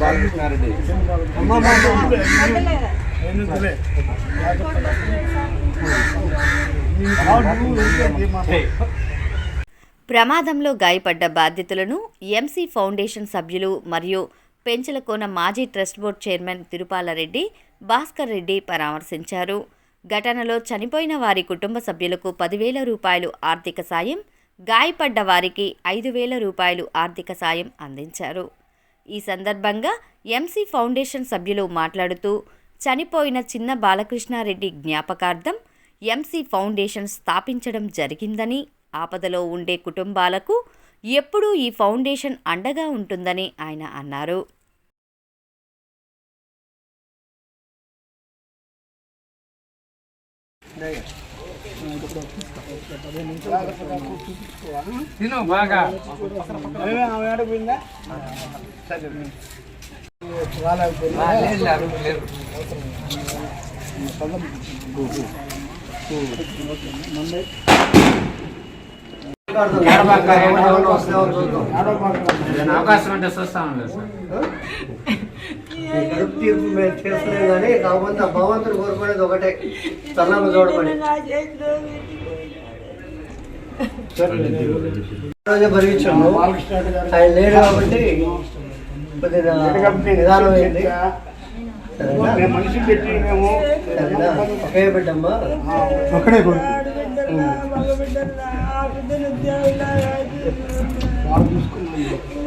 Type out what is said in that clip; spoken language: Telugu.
బాలకృష్ణారెడ్డి ప్రమాదంలో గాయపడ్డ బాధితులను ఎంసీ ఫౌండేషన్ సభ్యులు మరియు పెంచలకోన మాజీ trust board chairman Tirupalareddy Bhaskar Reddy పరామర్శించారు. ఘటనలో చనిపోయిన వారి కుటుంబ సభ్యులకు పదివేల రూపాయలు ఆర్థిక సాయం గాయపడ్డ వారికి ఐదు వేల రూపాయలు ఆర్థిక సాయం అందించారు. ఈ సందర్భంగా ఎంసీ ఫౌండేషన్ సభ్యులు మాట్లాడుతూ చనిపోయిన చిన్న బాలకృష్ణారెడ్డి జ్ఞాపకార్థం ఎంసీ ఫౌండేషన్ స్థాపించడం జరిగిందని ఆపదలో ఉండే కుటుంబాలకు ఎప్పుడూ ఈ ఫౌండేషన్ అండగా ఉంటుందని ఆయన అన్నారు. తిను బాగా. సరే అవకాశం ఉంటే చూస్తాం లేదు సార్. కడుపు తీర్పు మేము చేస్తలేం కానీ కాకపోతే ఆ భగవంతుడు కోరుకునేది ఒకటే. తల్లామ చూడమని రోజే భరించాము ఆయన లేడు కాబట్టి కొద్దిగా నిదానం అయింది. మనిషి పెట్టి మేము సరేనా ఒకే బిడ్డమ్మా ఒక్కడే చూసుకున్నాం.